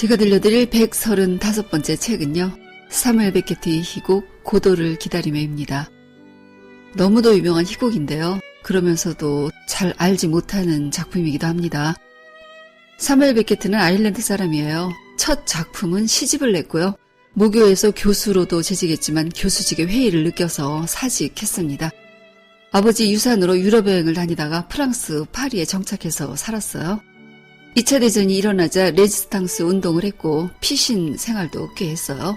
제가 들려드릴 135번째 책은요. 사무엘 베케트의 희곡 고도를 기다림에입니다. 너무도 유명한 희곡인데요. 그러면서도 잘 알지 못하는 작품이기도 합니다. 사무엘 베케트는 아일랜드 사람이에요. 첫 작품은 시집을 냈고요. 모교에서 교수로도 재직했지만 교수직의 회의를 느껴서 사직했습니다. 아버지 유산으로 유럽 여행을 다니다가 프랑스 파리에 정착해서 살았어요. 2차 대전이 일어나자 레지스탕스 운동을 했고 피신 생활도 꽤 했어요.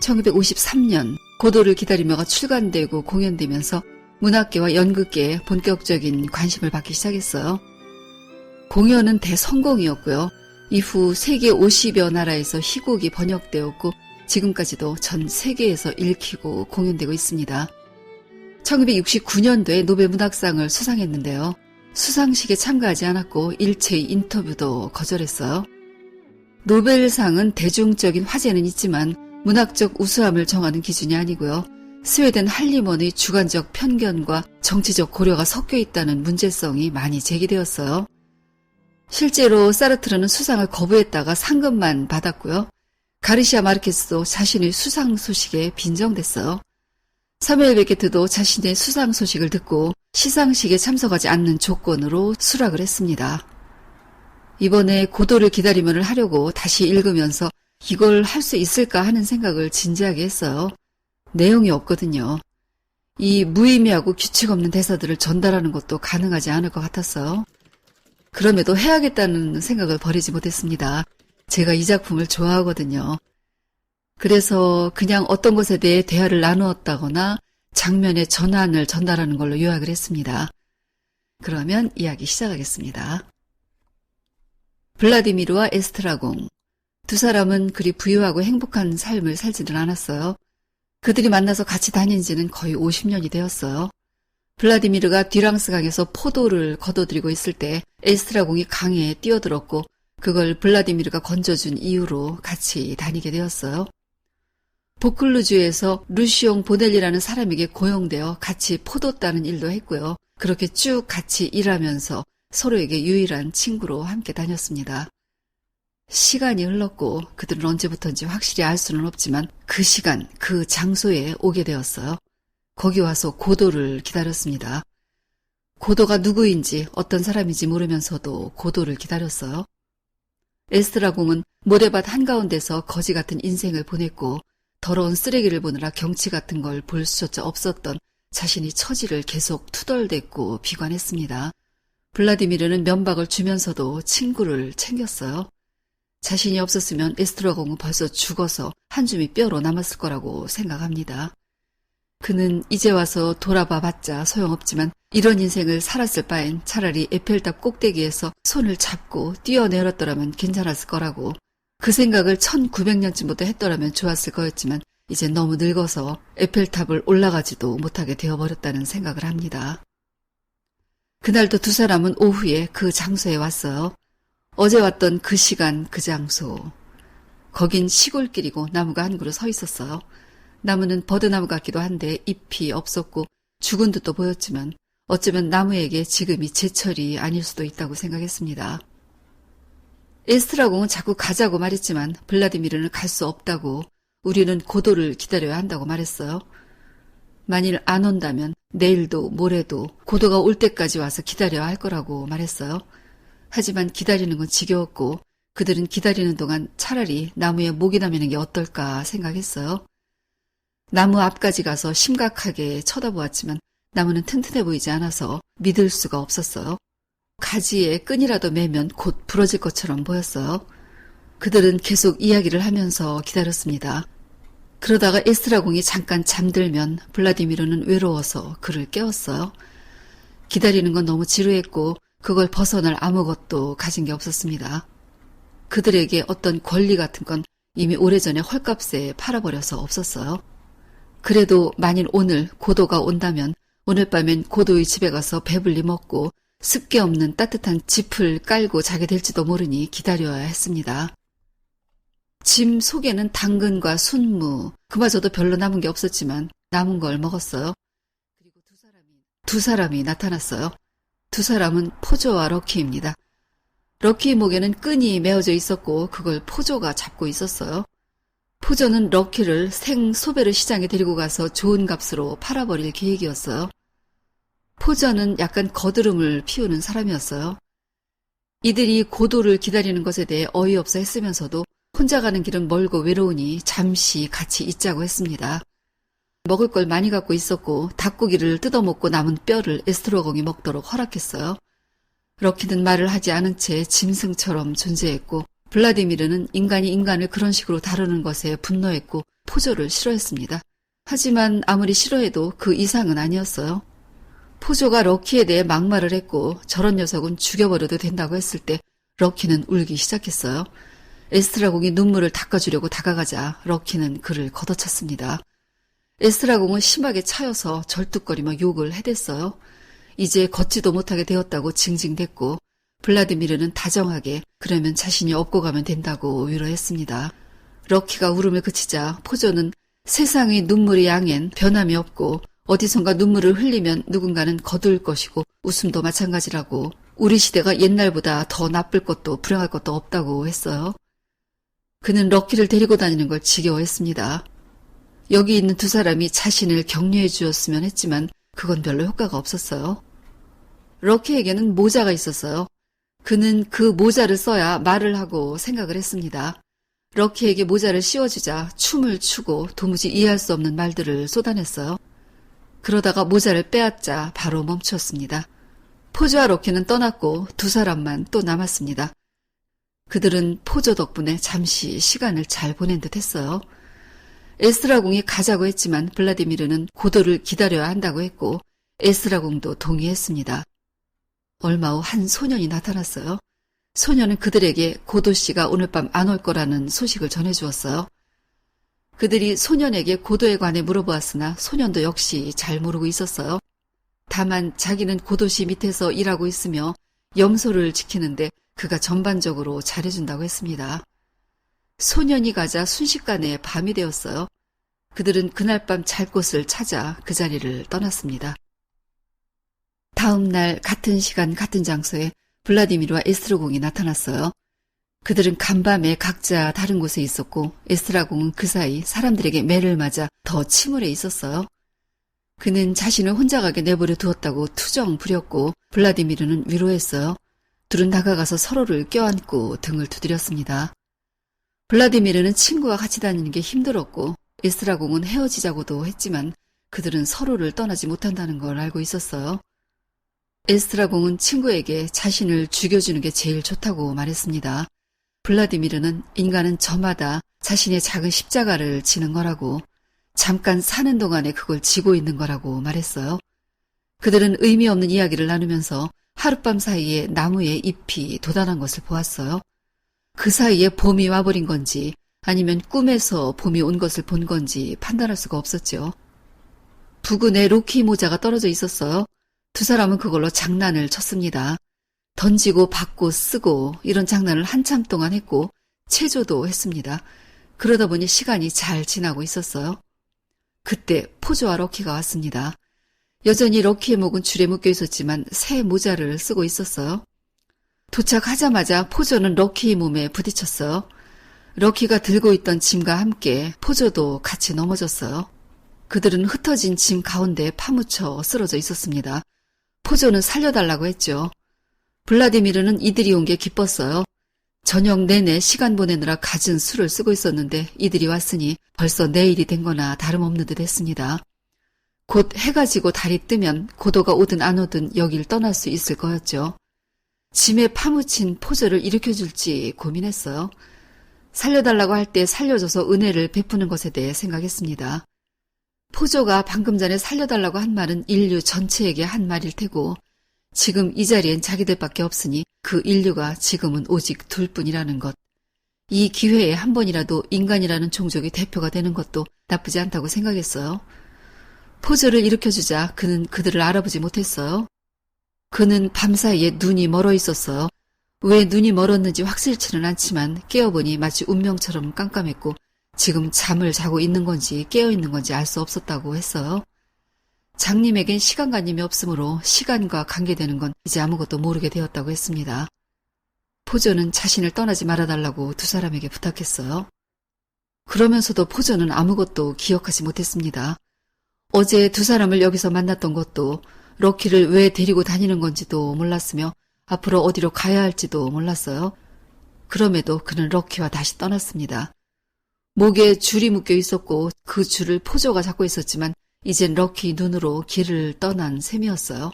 1953년 고도를 기다리며가 출간되고 공연되면서 문학계와 연극계에 본격적인 관심을 받기 시작했어요. 공연은 대성공이었고요. 이후 세계 50여 나라에서 희곡이 번역되었고 지금까지도 전 세계에서 읽히고 공연되고 있습니다. 1969년도에 노벨 문학상을 수상했는데요. 수상식에 참가하지 않았고 일체의 인터뷰도 거절했어요. 노벨상은 대중적인 화제는 있지만 문학적 우수함을 정하는 기준이 아니고요. 스웨덴 할리먼의 주관적 편견과 정치적 고려가 섞여 있다는 문제성이 많이 제기되었어요. 실제로 사르트르는 수상을 거부했다가 상금만 받았고요. 가르시아 마르케스도 자신의 수상 소식에 빈정댔어요. 사무엘 베게트도 자신의 수상 소식을 듣고 시상식에 참석하지 않는 조건으로 수락을 했습니다. 이번에 고도를 기다리면을 하려고 다시 읽으면서 이걸 할 수 있을까 하는 생각을 진지하게 했어요. 내용이 없거든요. 이 무의미하고 규칙 없는 대사들을 전달하는 것도 가능하지 않을 것 같았어요. 그럼에도 해야겠다는 생각을 버리지 못했습니다. 제가 이 작품을 좋아하거든요. 그래서 그냥 어떤 것에 대해 대화를 나누었다거나 장면의 전환을 전달하는 걸로 요약을 했습니다. 그러면 이야기 시작하겠습니다. 블라디미르와 에스트라공. 두 사람은 그리 부유하고 행복한 삶을 살지는 않았어요. 그들이 만나서 같이 다닌 지는 거의 50년이 되었어요. 블라디미르가 디랑스 강에서 포도를 걷어들이고 있을 때 에스트라공이 강에 뛰어들었고 그걸 블라디미르가 건져준 이유로 같이 다니게 되었어요. 보클루주에서 루시옹 보넬리라는 사람에게 고용되어 같이 포도 따는 일도 했고요. 그렇게 쭉 같이 일하면서 서로에게 유일한 친구로 함께 다녔습니다. 시간이 흘렀고 그들은 언제부턴지 확실히 알 수는 없지만 그 시간, 그 장소에 오게 되었어요. 거기 와서 고도를 기다렸습니다. 고도가 누구인지 어떤 사람인지 모르면서도 고도를 기다렸어요. 에스트라공은 모래밭 한가운데서 거지 같은 인생을 보냈고 더러운 쓰레기를 보느라 경치 같은 걸 볼 수조차 없었던 자신이 처지를 계속 투덜댔고 비관했습니다. 블라디미르는 면박을 주면서도 친구를 챙겼어요. 자신이 없었으면 에스트라공은 벌써 죽어서 한 줌이 뼈로 남았을 거라고 생각합니다. 그는 이제 와서 돌아봐 봤자 소용없지만 이런 인생을 살았을 바엔 차라리 에펠탑 꼭대기에서 손을 잡고 뛰어내렸더라면 괜찮았을 거라고 그 생각을 1900년쯤부터 했더라면 좋았을 거였지만 이제 너무 늙어서 에펠탑을 올라가지도 못하게 되어버렸다는 생각을 합니다. 그날도 두 사람은 오후에 그 장소에 왔어요. 어제 왔던 그 시간 그 장소. 거긴 시골길이고 나무가 한 그루 서 있었어요. 나무는 버드나무 같기도 한데 잎이 없었고 죽은 듯도 보였지만 어쩌면 나무에게 지금이 제철이 아닐 수도 있다고 생각했습니다. 에스트라공은 자꾸 가자고 말했지만 블라디미르는 갈 수 없다고 우리는 고도를 기다려야 한다고 말했어요. 만일 안 온다면 내일도 모레도 고도가 올 때까지 와서 기다려야 할 거라고 말했어요. 하지만 기다리는 건 지겨웠고 그들은 기다리는 동안 차라리 나무에 목이 나면 게 어떨까 생각했어요. 나무 앞까지 가서 심각하게 쳐다보았지만 나무는 튼튼해 보이지 않아서 믿을 수가 없었어요. 가지에 끈이라도 매면 곧 부러질 것처럼 보였어요. 그들은 계속 이야기를 하면서 기다렸습니다. 그러다가 에스트라공이 잠깐 잠들면 블라디미르는 외로워서 그를 깨웠어요. 기다리는 건 너무 지루했고 그걸 벗어날 아무것도 가진 게 없었습니다. 그들에게 어떤 권리 같은 건 이미 오래전에 헐값에 팔아버려서 없었어요. 그래도 만일 오늘 고도가 온다면 오늘 밤엔 고도의 집에 가서 배불리 먹고 습기 없는 따뜻한 짚을 깔고 자게 될지도 모르니 기다려야 했습니다. 짐 속에는 당근과 순무, 그마저도 별로 남은 게 없었지만 남은 걸 먹었어요. 그리고 두 사람이, 두 사람이 나타났어요. 두 사람은 포조와 럭키입니다. 럭키 목에는 끈이 메어져 있었고 그걸 포조가 잡고 있었어요. 포조는 럭키를 생 소베르 시장에 데리고 가서 좋은 값으로 팔아버릴 계획이었어요. 포조는 약간 거드름을 피우는 사람이었어요. 이들이 고도를 기다리는 것에 대해 어이없어 했으면서도 혼자 가는 길은 멀고 외로우니 잠시 같이 있자고 했습니다. 먹을 걸 많이 갖고 있었고 닭고기를 뜯어먹고 남은 뼈를 에스트로공이 먹도록 허락했어요. 럭키는 말을 하지 않은 채 짐승처럼 존재했고 블라디미르는 인간이 인간을 그런 식으로 다루는 것에 분노했고 포조를 싫어했습니다. 하지만 아무리 싫어해도 그 이상은 아니었어요. 포조가 럭키에 대해 막말을 했고 저런 녀석은 죽여버려도 된다고 했을 때 럭키는 울기 시작했어요. 에스트라공이 눈물을 닦아주려고 다가가자 럭키는 그를 걷어찼습니다. 에스트라공은 심하게 차여서 절뚝거리며 욕을 해댔어요. 이제 걷지도 못하게 되었다고 징징댔고 블라디미르는 다정하게 그러면 자신이 업고 가면 된다고 위로했습니다. 럭키가 울음을 그치자 포조는 세상의 눈물의 양엔 변함이 없고 어디선가 눈물을 흘리면 누군가는 거둘 것이고 웃음도 마찬가지라고 우리 시대가 옛날보다 더 나쁠 것도 불행할 것도 없다고 했어요. 그는 럭키를 데리고 다니는 걸 지겨워했습니다. 여기 있는 두 사람이 자신을 격려해 주었으면 했지만 그건 별로 효과가 없었어요. 럭키에게는 모자가 있었어요. 그는 그 모자를 써야 말을 하고 생각을 했습니다. 럭키에게 모자를 씌워주자 춤을 추고 도무지 이해할 수 없는 말들을 쏟아냈어요. 그러다가 모자를 빼앗자 바로 멈추었습니다. 포조와 럭키는 떠났고 두 사람만 또 남았습니다. 그들은 포조 덕분에 잠시 시간을 잘 보낸 듯 했어요. 에스라궁이 가자고 했지만 블라디미르는 고도를 기다려야 한다고 했고 에스라궁도 동의했습니다. 얼마 후 한 소년이 나타났어요. 소년은 그들에게 고도 씨가 오늘 밤 안 올 거라는 소식을 전해주었어요. 그들이 소년에게 고도에 관해 물어보았으나 소년도 역시 잘 모르고 있었어요. 다만 자기는 고도 씨 밑에서 일하고 있으며 염소를 지키는데 그가 전반적으로 잘해준다고 했습니다. 소년이 가자 순식간에 밤이 되었어요. 그들은 그날 밤 잘 곳을 찾아 그 자리를 떠났습니다. 다음 날 같은 시간 같은 장소에 블라디미르와 에스트로공이 나타났어요. 그들은 간밤에 각자 다른 곳에 있었고 에스트라공은 그 사이 사람들에게 매를 맞아 더 침울해 있었어요. 그는 자신을 혼자 가게 내버려 두었다고 투정 부렸고 블라디미르는 위로했어요. 둘은 다가가서 서로를 껴안고 등을 두드렸습니다. 블라디미르는 친구와 같이 다니는 게 힘들었고 에스라공은 헤어지자고도 했지만 그들은 서로를 떠나지 못한다는 걸 알고 있었어요. 에스트라공은 친구에게 자신을 죽여주는 게 제일 좋다고 말했습니다. 블라디미르는 인간은 저마다 자신의 작은 십자가를 지는 거라고 잠깐 사는 동안에 그걸 지고 있는 거라고 말했어요. 그들은 의미 없는 이야기를 나누면서 하룻밤 사이에 나무에 잎이 돋아난 것을 보았어요. 그 사이에 봄이 와버린 건지 아니면 꿈에서 봄이 온 것을 본 건지 판단할 수가 없었죠. 부근에 로키 모자가 떨어져 있었어요. 두 사람은 그걸로 장난을 쳤습니다. 던지고 받고 쓰고 이런 장난을 한참 동안 했고 체조도 했습니다. 그러다 보니 시간이 잘 지나고 있었어요. 그때 포조와 럭키가 왔습니다. 여전히 럭키의 목은 줄에 묶여 있었지만 새 모자를 쓰고 있었어요. 도착하자마자 포조는 럭키의 몸에 부딪혔어요. 럭키가 들고 있던 짐과 함께 포조도 같이 넘어졌어요. 그들은 흩어진 짐 가운데 파묻혀 쓰러져 있었습니다. 포조는 살려달라고 했죠. 블라디미르는 이들이 온 게 기뻤어요. 저녁 내내 시간 보내느라 갖은 술을 쓰고 있었는데 이들이 왔으니 벌써 내일이 된 거나 다름없는 듯 했습니다. 곧 해가 지고 달이 뜨면 고도가 오든 안 오든 여길 떠날 수 있을 거였죠. 짐에 파묻힌 포조를 일으켜줄지 고민했어요. 살려달라고 할 때 살려줘서 은혜를 베푸는 것에 대해 생각했습니다. 포조가 방금 전에 살려달라고 한 말은 인류 전체에게 한 말일 테고 지금 이 자리엔 자기들밖에 없으니 그 인류가 지금은 오직 둘 뿐이라는 것. 이 기회에 한 번이라도 인간이라는 종족의 대표가 되는 것도 나쁘지 않다고 생각했어요. 포조를 일으켜주자 그는 그들을 알아보지 못했어요. 그는 밤사이에 눈이 멀어 있었어요. 왜 눈이 멀었는지 확실치는 않지만 깨어보니 마치 운명처럼 깜깜했고 지금 잠을 자고 있는 건지 깨어 있는 건지 알 수 없었다고 했어요. 장님에겐 시간관념이 없으므로 시간과 관계되는 건 이제 아무것도 모르게 되었다고 했습니다. 포조는 자신을 떠나지 말아달라고 두 사람에게 부탁했어요. 그러면서도 포조는 아무것도 기억하지 못했습니다. 어제 두 사람을 여기서 만났던 것도 럭키를 왜 데리고 다니는 건지도 몰랐으며 앞으로 어디로 가야 할지도 몰랐어요. 그럼에도 그는 럭키와 다시 떠났습니다. 목에 줄이 묶여 있었고 그 줄을 포조가 잡고 있었지만 이젠 럭키 눈으로 길을 떠난 셈이었어요.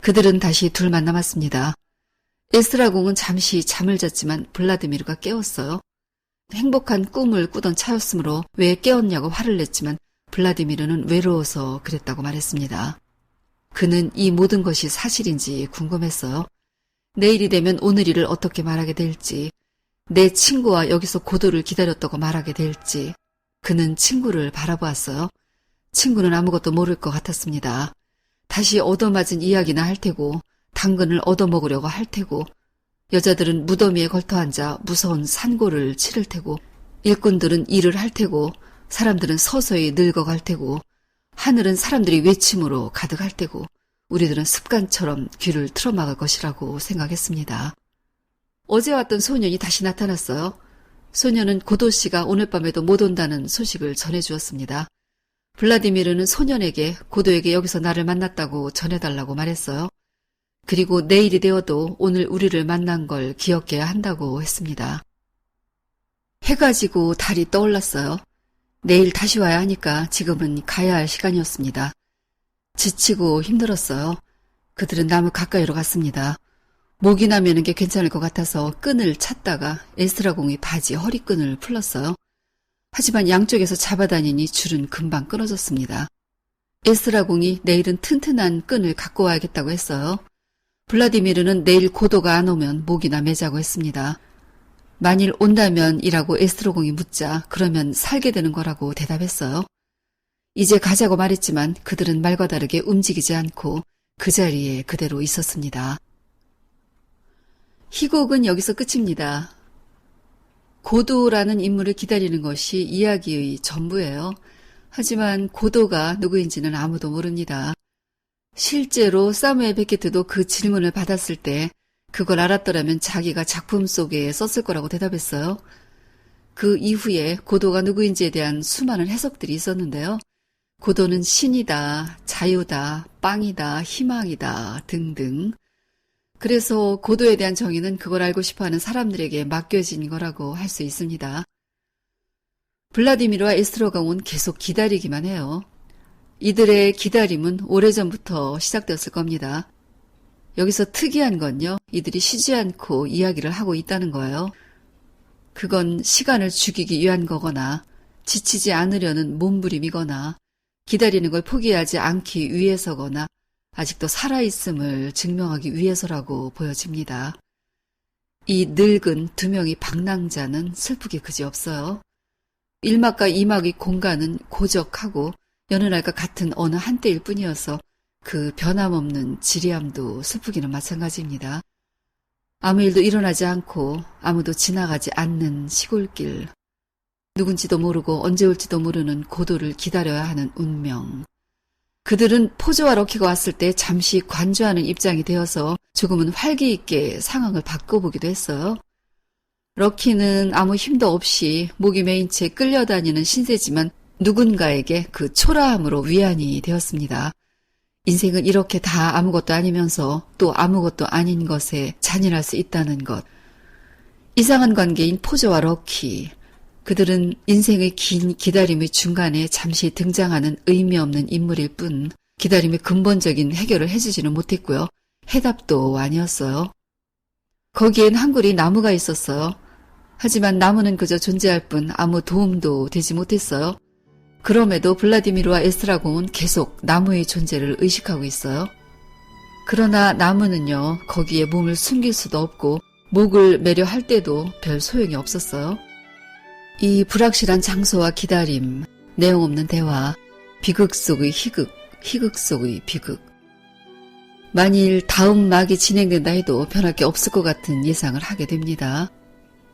그들은 다시 둘만 남았습니다. 에스라공은 잠시 잠을 잤지만 블라디미르가 깨웠어요. 행복한 꿈을 꾸던 차였으므로 왜 깨웠냐고 화를 냈지만 블라디미르는 외로워서 그랬다고 말했습니다. 그는 이 모든 것이 사실인지 궁금했어요. 내일이 되면 오늘 일을 어떻게 말하게 될지, 내 친구와 여기서 고도를 기다렸다고 말하게 될지, 그는 친구를 바라보았어요. 친구는 아무것도 모를 것 같았습니다. 다시 얻어맞은 이야기나 할 테고, 당근을 얻어먹으려고 할 테고, 여자들은 무더미에 걸터앉아 무서운 산고를 치를 테고, 일꾼들은 일을 할 테고, 사람들은 서서히 늙어갈 테고, 하늘은 사람들이 외침으로 가득할 테고, 우리들은 습관처럼 귀를 틀어막을 것이라고 생각했습니다. 어제 왔던 소년이 다시 나타났어요. 소년은 고도 씨가 오늘 밤에도 못 온다는 소식을 전해주었습니다. 블라디미르는 소년에게 고도에게 여기서 나를 만났다고 전해달라고 말했어요. 그리고 내일이 되어도 오늘 우리를 만난 걸 기억해야 한다고 했습니다. 해가 지고 달이 떠올랐어요. 내일 다시 와야 하니까 지금은 가야 할 시간이었습니다. 지치고 힘들었어요. 그들은 나무 가까이로 갔습니다. 목이 나면은 게 괜찮을 것 같아서 끈을 찾다가 에스라공이 바지 허리끈을 풀렀어요. 하지만 양쪽에서 잡아다니니 줄은 금방 끊어졌습니다. 에스라공이 내일은 튼튼한 끈을 갖고 와야겠다고 했어요. 블라디미르는 내일 고도가 안 오면 목이나 매자고 했습니다. 만일 온다면 이라고 에스트로공이 묻자 그러면 살게 되는 거라고 대답했어요. 이제 가자고 말했지만 그들은 말과 다르게 움직이지 않고 그 자리에 그대로 있었습니다. 희곡은 여기서 끝입니다. 고도라는 인물을 기다리는 것이 이야기의 전부예요. 하지만 고도가 누구인지는 아무도 모릅니다. 실제로 사무엘 베케트도 그 질문을 받았을 때 그걸 알았더라면 자기가 작품 속에 썼을 거라고 대답했어요. 그 이후에 고도가 누구인지에 대한 수많은 해석들이 있었는데요. 고도는 신이다, 자유다, 빵이다, 희망이다 등등. 그래서 고도에 대한 정의는 그걸 알고 싶어 하는 사람들에게 맡겨진 거라고 할 수 있습니다. 블라디미르와 에스트로강은 계속 기다리기만 해요. 이들의 기다림은 오래전부터 시작되었을 겁니다. 여기서 특이한 건요, 이들이 쉬지 않고 이야기를 하고 있다는 거예요. 그건 시간을 죽이기 위한 거거나, 지치지 않으려는 몸부림이거나, 기다리는 걸 포기하지 않기 위해서거나, 아직도 살아있음을 증명하기 위해서라고 보여집니다. 이 늙은 두 명의 방랑자는 슬프게 그지없어요. 1막과 2막의 공간은 고적하고 여느 날과 같은 어느 한때일 뿐이어서 그 변함없는 지리함도 슬프기는 마찬가지입니다. 아무 일도 일어나지 않고 아무도 지나가지 않는 시골길. 누군지도 모르고 언제 올지도 모르는 고도를 기다려야 하는 운명. 그들은 포즈와 럭키가 왔을 때 잠시 관조하는 입장이 되어서 조금은 활기 있게 상황을 바꿔보기도 했어요. 럭키는 아무 힘도 없이 목이 메인 채 끌려다니는 신세지만 누군가에게 그 초라함으로 위안이 되었습니다. 인생은 이렇게 다 아무것도 아니면서 또 아무것도 아닌 것에 잔인할 수 있다는 것. 이상한 관계인 포조와 럭키. 그들은 인생의 긴 기다림의 중간에 잠시 등장하는 의미 없는 인물일 뿐 기다림의 근본적인 해결을 해주지는 못했고요. 해답도 아니었어요. 거기엔 한 그리 나무가 있었어요. 하지만 나무는 그저 존재할 뿐 아무 도움도 되지 못했어요. 그럼에도 블라디미르와 에스라공은 계속 나무의 존재를 의식하고 있어요. 그러나 나무는요, 거기에 몸을 숨길 수도 없고, 목을 매려 할 때도 별 소용이 없었어요. 이 불확실한 장소와 기다림, 내용 없는 대화, 비극 속의 희극, 희극 속의 비극. 만일 다음 막이 진행된다 해도 변할 게 없을 것 같은 예상을 하게 됩니다.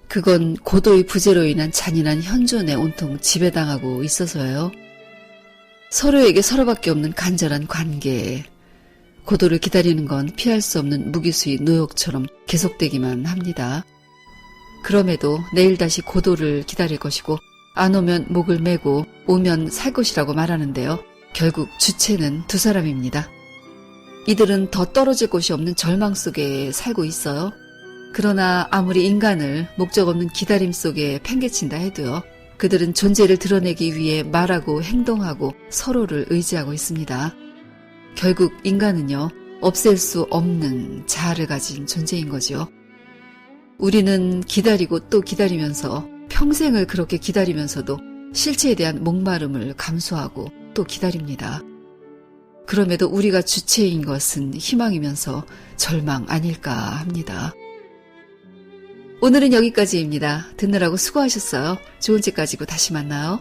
그건 고도의 부재로 인한 잔인한 현존에 온통 지배당하고 있어서요. 서로에게 서로밖에 없는 간절한 관계. 고도를 기다리는 건 피할 수 없는 무기수의 노역처럼 계속되기만 합니다. 그럼에도 내일 다시 고도를 기다릴 것이고 안 오면 목을 메고 오면 살 것이라고 말하는데요. 결국 주체는 두 사람입니다. 이들은 더 떨어질 곳이 없는 절망 속에 살고 있어요. 그러나 아무리 인간을 목적 없는 기다림 속에 팽개친다 해도요. 그들은 존재를 드러내기 위해 말하고 행동하고 서로를 의지하고 있습니다. 결국 인간은요, 없앨 수 없는 자아를 가진 존재인 거지요. 우리는 기다리고 또 기다리면서 평생을 그렇게 기다리면서도 실체에 대한 목마름을 감수하고 또 기다립니다. 그럼에도 우리가 주체인 것은 희망이면서 절망 아닐까 합니다. 오늘은 여기까지입니다. 듣느라고 수고하셨어요. 좋은 책 가지고 다시 만나요.